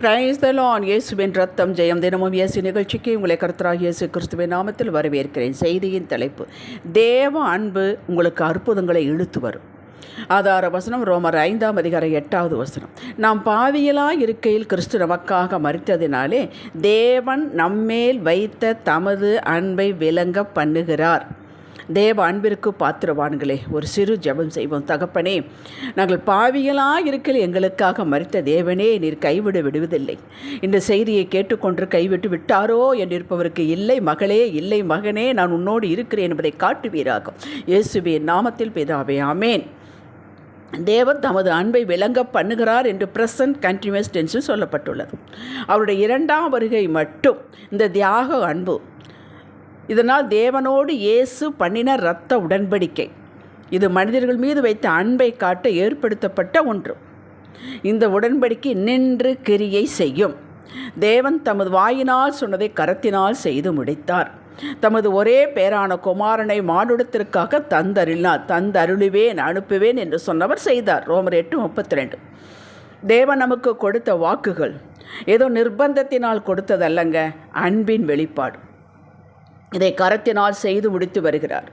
Praise the லான் இயேசுவின் ரத்தம் ஜெயம் தினமும் இயேசு நிகழ்ச்சிக்கு உங்களை கருத்தராக இயேசு கிறிஸ்துவின் நாமத்தில் வரவேற்கிறேன். செய்தியின் தலைப்பு தேவ அன்பு உங்களுக்கு அற்புதங்களை இழுத்து வரும். ஆதார வசனம் ரோமர் ஐந்தாம் அதிகாரம் எட்டாவது வசனம். நாம் பாவியலாக இருக்கையில் கிறிஸ்து நமக்காக மறித்ததினாலே தேவன் நம்மேல் வைத்த தமது அன்பை விளங்க பண்ணுகிறார். தேவ அன்பிற்கு பாத்திரவான்களே ஒரு சிறு ஜெபம் செய்வோம். தகப்பனே நாங்கள் பாவிகளாக இருக்கையில் எங்களுக்காக மறித்த தேவனே நீர் கைவிட விடுவதில்லை. இந்த செய்தியை கேட்டுக்கொண்டு கைவிட்டு விட்டாரோ என்றிருப்பவருக்கு இல்லை மகளே இல்லை மகனே நான் உன்னோடு இருக்கிறேன் என்பதை காட்டுவீராகும் இயேசுவின் நாமத்தில் பிதாவே ஆமேன். தேவன் தமது அன்பை விளங்க பண்ணுகிறார் என்று ப்ரெசன்ட் கண்டினியூஸ் டென்ஸில் சொல்லப்பட்டுள்ளது. அவருடைய இரண்டாம் வருகை மட்டும் இந்த தியாக அன்பு இதனால் தேவனோடு இயேசு பண்ணின இரத்த உடன்படிக்கை. இது மனிதர்கள் மீது வைத்த அன்பை காட்ட ஏற்படுத்தப்பட்ட ஒன்று. இந்த உடன்படிக்கை நின்று கிரியை செய்யும். தேவன் தமது வாயினால் சொன்னதை கரத்தினால் செய்து முடித்தார். தமது ஒரே பேரான குமாரனை மானுடத்திற்காக தந்தருளினார். தந்தருளுவேன் அனுப்புவேன் என்று சொன்னவர் செய்தார். ரோமர் எட்டு முப்பத்தி ரெண்டு தேவன் நமக்கு கொடுத்த வாக்குகள் ஏதோ நிர்பந்தத்தினால் கொடுத்ததல்லங்க அன்பின் வெளிப்பாடு. இதை கரத்தினால் செய்து முடித்து வருகிறார்.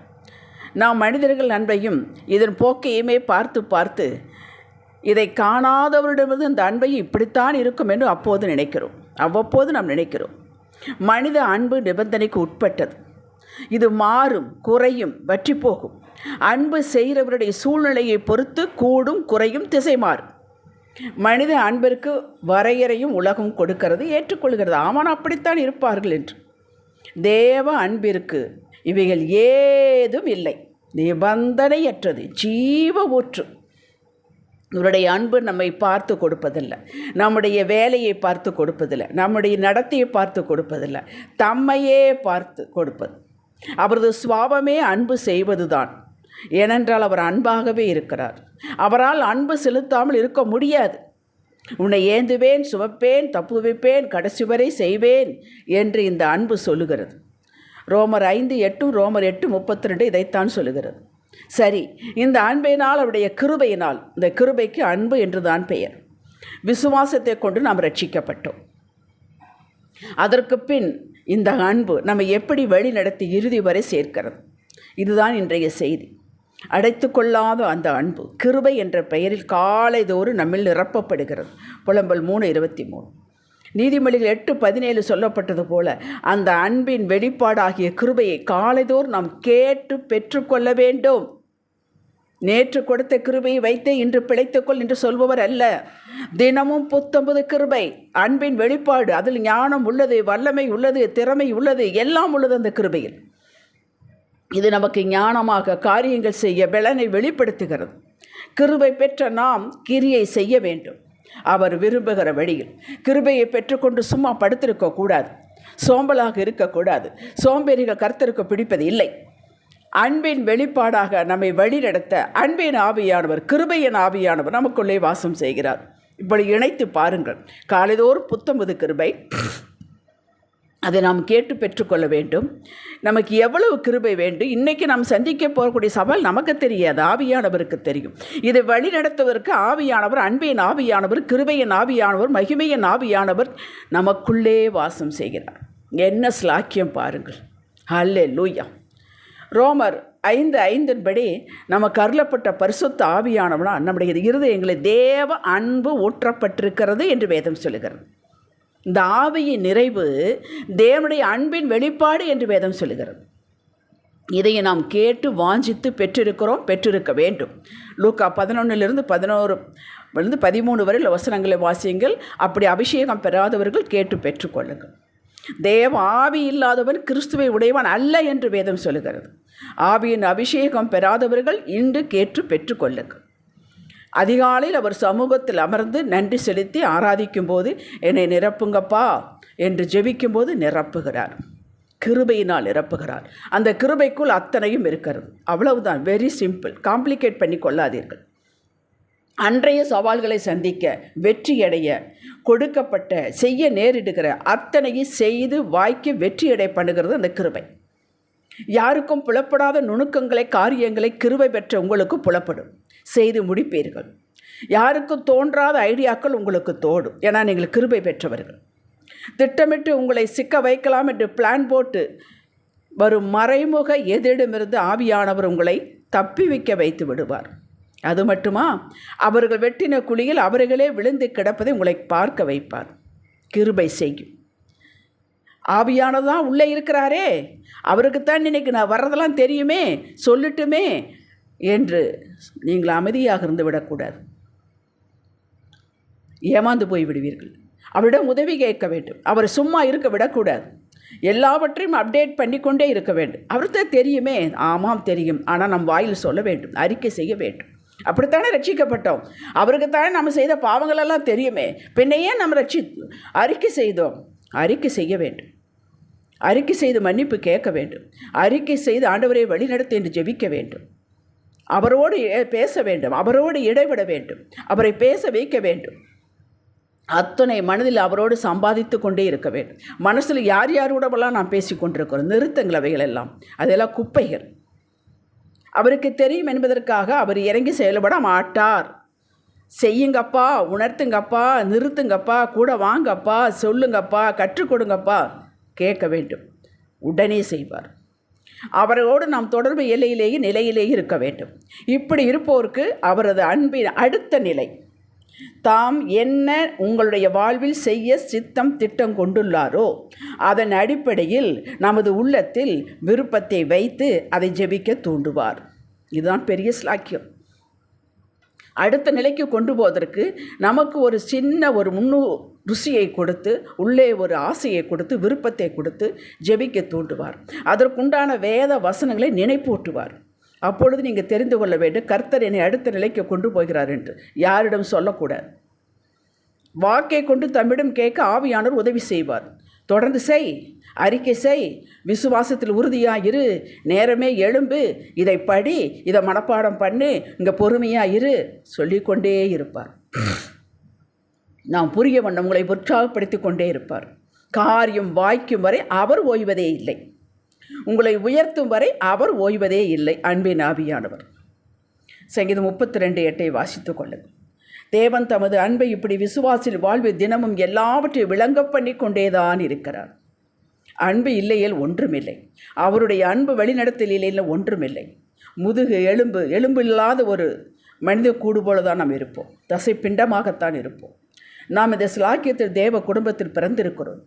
நாம் மனிதர்கள் அன்பையும் இதன் போக்கையுமே பார்த்து பார்த்து இதை காணாதவரிடமிருந்து இந்த அன்பையும் இப்படித்தான் இருக்கும் என்று அப்போது நினைக்கிறோம். அவ்வப்போது நாம் நினைக்கிறோம். மனித அன்பு நிபந்தனைக்கு உட்பட்டது. இது மாறும் குறையும் வற்றி போகும். அன்பு செய்கிறவருடைய சூழ்நிலையை பொறுத்து கூடும் குறையும் திசை மாறும். மனித அன்பிற்கு வரையறையும் உலகம் கொடுக்கிறது ஏற்றுக்கொள்கிறது. ஆமான் அப்படித்தான் இருப்பார்கள் என்று. தேவ அன்பிற்கு இவைகள் ஏதும் இல்லை. நிபந்தனையற்றது ஜீவ ஊற்று இவருடைய அன்பு நம்மை பார்த்து கொடுப்பதில்லை. நம்முடைய வேலையை பார்த்து கொடுப்பதில்லை. நம்முடைய நடத்தையை பார்த்து கொடுப்பதில்லை. தம்மையே பார்த்து கொடுப்பது. அவரது சுவாபமே அன்பு செய்வதுதான். ஏனென்றால் அவர் அன்பாகவே இருக்கிறார். அவரால் அன்பு செலுத்தாமல் இருக்க முடியாது. உன்னை ஏந்துவேன் சுமப்பேன் தப்புவிப்பேன் கடைசி வரை செய்வேன் என்று இந்த அன்பு சொல்லுகிறது. ரோமர் ஐந்து எட்டும் ரோமர் எட்டு முப்பத்தி ரெண்டு இதைத்தான் சொல்லுகிறது. சரி இந்த அன்பினால் அவருடைய கிருபையினால் இந்த கிருபைக்கு அன்பு என்றுதான் பெயர். விசுவாசத்தை கொண்டு நாம் ரட்சிக்கப்பட்டோம். அதற்கு பின் இந்த அன்பு நம்ம எப்படி வழி நடத்தி இறுதி வரை சேர்க்கிறது. இதுதான் இன்றைய செய்தி. அடைத்து கொள்ளாத அந்த அன்பு கிருபை என்ற பெயரில் காலைதோறும் நம்மில் நிரப்பப்படுகிறது. புலம்பல் மூணு இருபத்தி மூணு நீதிமொழிகள் எட்டு பதினேழு சொல்லப்பட்டது போல அந்த அன்பின் வெளிப்பாடாகிய கிருபையை காலைதோறும் நாம் கேட்டு பெற்றுக்கொள்ள வேண்டும். நேற்று கொடுத்த கிருபையை வைத்தே இன்று பிழைத்துக்கொள் என்று சொல்பவர் அல்ல. தினமும் புத்தம்பது கிருபை. அன்பின் வெளிப்பாடு அதில் ஞானம் உள்ளது வல்லமை உள்ளது திறமை உள்ளது எல்லாம் உள்ளது அந்த கிருபையில். இது நமக்கு ஞானமாக காரியங்கள் செய்ய பலனை வெளிப்படுத்துகிறது. கிருபை பெற்ற நாம் கிரியை செய்ய வேண்டும். அவர் விரும்புகிற வழியில். கிருபையை பெற்றுக்கொண்டு சும்மா படுத்திருக்க கூடாது. சோம்பலாக இருக்கக்கூடாது சோம்பேறிகள் கருத்தருக்கு பிடிப்பது இல்லை. அன்பின் வெளிப்பாடாக நம்மை வழிநடத்த அன்பின் ஆவியானவர் கிருபையின் ஆவியானவர் நமக்குள்ளே வாசம் செய்கிறார். இப்படி இணைத்து பாருங்கள். காலைதோறும் புத்தமுது கிருபை. அதை நாம் கேட்டு பெற்றுக்கொள்ள வேண்டும். நமக்கு எவ்வளவு கிருபை வேண்டும். இன்றைக்கி நாம் சந்திக்க போகக்கூடிய சவால் நமக்கு தெரியாது. ஆவியானவருக்கு தெரியும். இதை வழி நடத்துவதற்கு ஆவியானவர் அன்பின் ஆவியானவர் கிருபையின் ஆவியானவர் மகிமையின் ஆவியானவர் நமக்குள்ளே வாசம் செய்கிறார். என்ன ஸ்லாக்கியம் பாருங்கள். அல்லே லூயா ரோமர் ஐந்து ஐந்தின்படி நமக்கு அருளப்பட்ட பரிசுத்த ஆவியானவனா நம்முடைய இருதயங்களை தேவ அன்பு ஊற்றப்பட்டிருக்கிறது என்று வேதம் சொல்லுகிறது. இந்த ஆவியின் நிறைவு தேவனுடைய அன்பின் வெளிப்பாடு என்று வேதம் சொல்லுகிறது. இதை நாம் கேட்டு வாஞ்சித்து பெற்றிருக்கிறோம் பெற்றிருக்க வேண்டும். லூக்கா பதினொன்றிலிருந்து பதினோரு இருந்து பதிமூணு வரையில் வசனங்களை வாசியுங்கள். அப்படி அபிஷேகம் பெறாதவர்கள் கேட்டு பெற்றுக்கொள்ளுங்கள். தேவ ஆவி இல்லாதவன் கிறிஸ்துவை உடையவன் அல்ல என்று வேதம் சொல்லுகிறது. ஆவியின் அபிஷேகம் பெறாதவர்கள் இன்று கேட்டு பெற்றுக்கொள்ளுங்கள். அதிகாலையில் அவர் சமூகத்தில் அமர்ந்து நன்றி செலுத்தி ஆராதிக்கும் போது என்னை நிரப்புங்கப்பா என்று ஜெபிக்கும்போது நிரப்புகிறார். கிருபையினால் நிரப்புகிறார். அந்த கிருபைக்குள் அத்தனையும் இருக்கிறது. அவ்வளவுதான். வெரி சிம்பிள் காம்ப்ளிகேட் பண்ணி கொள்ளாதீர்கள். அன்றைய சவால்களை சந்திக்க வெற்றியடைய கொடுக்கப்பட்ட செய்ய நேரிடுகிற அத்தனையும் செய்து வாய்க்கு வெற்றியடை பண்ணுகிறது அந்த கிருபை. யாருக்கும் புலப்படாத நுணுக்கங்களை காரியங்களை கிருபை பெற்ற உங்களுக்கு புலப்படும். செய்து முடிப்பீர்கள். யாருக்கும் தோன்றாத ஐடியாக்கள் உங்களுக்கு தோடும். ஏன்னா நீங்கள் கிருபை பெற்றவர்கள். திட்டமிட்டு உங்களை சிக்க வைக்கலாம் என்று பிளான் போட்டு வரும் மறைமுக எதிரிடமிருந்து ஆவியானவர் உங்களை தப்பி வைக்க வைத்து விடுவார். அது மட்டுமா? அவர்கள் வெட்டின குழியில் அவர்களே விழுந்து கிடப்பதை உங்களை பார்க்க வைப்பார். கிருபை செய்யும். ஆவியானதான் உள்ளே இருக்கிறாரே. அவருக்குத்தான் இன்னைக்கு நான் வர்றதெல்லாம் தெரியுமே சொல்லட்டுமே. என்று நீங்கள் அமைதியாக இருந்து விடக்கூடாது ஏமாந்து போய் விடுவீர்கள். அவரிடம் உதவி கேட்க வேண்டும். அவர் சும்மா இருக்க விடக்கூடாது. எல்லாவற்றையும் அப்டேட் பண்ணிக்கொண்டே இருக்க வேண்டும். அவருக்கு தெரியுமே. ஆமாம் தெரியும். ஆனால் நம் வாயில் சொல்ல வேண்டும். அறிக்கை செய்ய வேண்டும். அப்படித்தானே ரட்சிக்கப்பட்டோம்? அவருக்குத்தானே நம்ம செய்த பாவங்களெல்லாம் தெரியுமே. பின்னையே நம்ம ரட்சி அறிக்கை செய்தோம்? அறிக்கை செய்ய வேண்டும். அறிக்கை செய்து மன்னிப்பு கேட்க வேண்டும். அறிக்கை செய்து ஆண்டவரை வழிநடத்தி என்று ஜெபிக்க வேண்டும். அவரோடு பேச வேண்டும் அவரோடு இடைவிட வேண்டும் அவரை பேச வைக்க வேண்டும். அத்தனை மனதில் அவரோடு சம்பாதித்து கொண்டே இருக்க வேண்டும். மனசில் யார் யாரோடவெல்லாம் நான் பேசி கொண்டிருக்கிறோம்? நிறுத்தங்கள் அவைகள் எல்லாம் அதெல்லாம் குப்பைகள். அவருக்கு தெரியும் என்பதற்காக அவர் இறங்கி செயல்பட மாட்டார். செய்யுங்கப்பா உணர்த்துங்கப்பா நிறுத்துங்கப்பா கூட வாங்கப்பா சொல்லுங்கப்பா கற்றுக் கொடுங்கப்பா கேட்க வேண்டும். உடனே செய்வார். அவரோடு நாம் தொடர்பு எல்லையிலேயே நிலையிலேயே இருக்க வேண்டும். இப்படி இருப்போருக்கு அவரது அன்பின் அடுத்த நிலை. தாம் என்ன உங்களுடைய வாழ்வில் செய்ய சித்தம் திட்டம் கொண்டுள்ளாரோ அதன் அடிப்படையில் நமது உள்ளத்தில் விருப்பத்தை வைத்து அதை ஜெபிக்க தூண்டுவார். இதுதான் பெரிய ஸ்லாக்கியம் அடுத்த நிலைக்கு கொண்டு போவதற்கு நமக்கு ஒரு சின்ன ஒரு முன்னு ருசியை கொடுத்து உள்ளே ஒரு ஆசையை கொடுத்து விருப்பத்தை கொடுத்து ஜெபிக்க தூண்டுவார். அதற்குண்டான வேத வசனங்களை நினைப்பூட்டுவார். அப்பொழுது நீங்கள் தெரிந்து கொள்ள வேண்டும் கர்த்தர் என்னை அடுத்த நிலைக்கு கொண்டு போகிறார் என்று. யாரிடம் சொல்லக்கூடாது. வாக்கை கொண்டு தம்மிடம் கேட்க ஆவியானவர் உதவி செய்வார். தொடர்ந்து செய் அறிக்கை செய் விசுவாசத்தில் உறுதியாக இரு நேரமே எழும்பு இதை படி இதை மனப்பாடம் பண்ணு இங்கே பொறுமையாக இரு சொல்லிக்கொண்டே இருப்பார். நாம் புரிய வண்ணம் உங்களை உற்சாகப்படுத்தி கொண்டே இருப்பார். காரியம் வாய்க்கும் வரை அவர் ஓய்வதே இல்லை. உங்களை உயர்த்தும் வரை அவர் ஓய்வதே இல்லை அன்பின் ஆவியானவர். சங்கீதம் முப்பத்தி ரெண்டு எட்டை வாசித்துக் கொள்ளுங்கள். தேவன் தமது அன்பை இப்படி விசுவாசில் வாழ்வு தினமும் எல்லாவற்றையும் விளங்க பண்ணி கொண்டேதான் இருக்கிறார். அன்பு இல்லையேல் ஒன்றுமில்லை. அவருடைய அன்பு வழிநடத்தல் இல்லையில் ஒன்றுமில்லை. முதுகு எலும்பு எலும்பு இல்லாத ஒரு மனித கூடு போல தான் நாம் இருப்போம். தசை பிண்டமாகத்தான் இருப்போம். நாம் இந்த சிலாக்கியத்தில் தேவ குடும்பத்தில் பிறந்திருக்கிறோம்.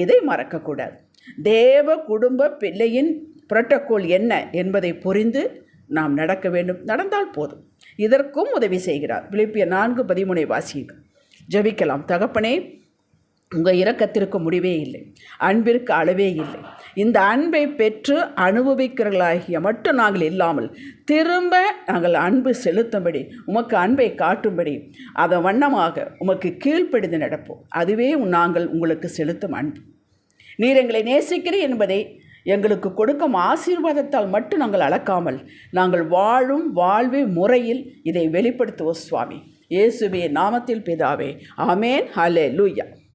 இதை மறக்கக்கூடாது. தேவ குடும்ப பிள்ளையின் புரட்டக்கோள் என்ன என்பதை புரிந்து நாம் நடக்க வேண்டும். நடந்தால் போதும். இதற்கும் உதவி செய்கிறார். பிலிப்பிய நான்கு பதிமுனை வாசியுங்க ஜபிக்கலாம். தகப்பனே உங்கள் இரக்கத்திற்கு முடிவே இல்லை. அன்பிற்கு அளவே இல்லை. இந்த அன்பை பெற்று அனுபவிக்கிறவர்களாகிய மட்டும் நாங்கள் இல்லாமல் திரும்ப நாங்கள் அன்பு செலுத்தும்படி உமக்கு அன்பை காட்டும்படி அதை வண்ணமாக உமக்கு கீழ்ப்படிந்து நடப்போம். அதுவே நாங்கள் உங்களுக்கு செலுத்தும் அன்பு. நீர் எங்களை நேசிக்கிறேன் என்பதை எங்களுக்கு கொடுக்கும் ஆசீர்வாதத்தால் மட்டும் நாங்கள் அளக்காமல் நாங்கள் வாழும் வாழ்வே முறையில் இதை வெளிப்படுத்துவோம் சுவாமி. இயேசுவே நாமத்தில் பிதாவே. ஆமேன். ஹலே லூயா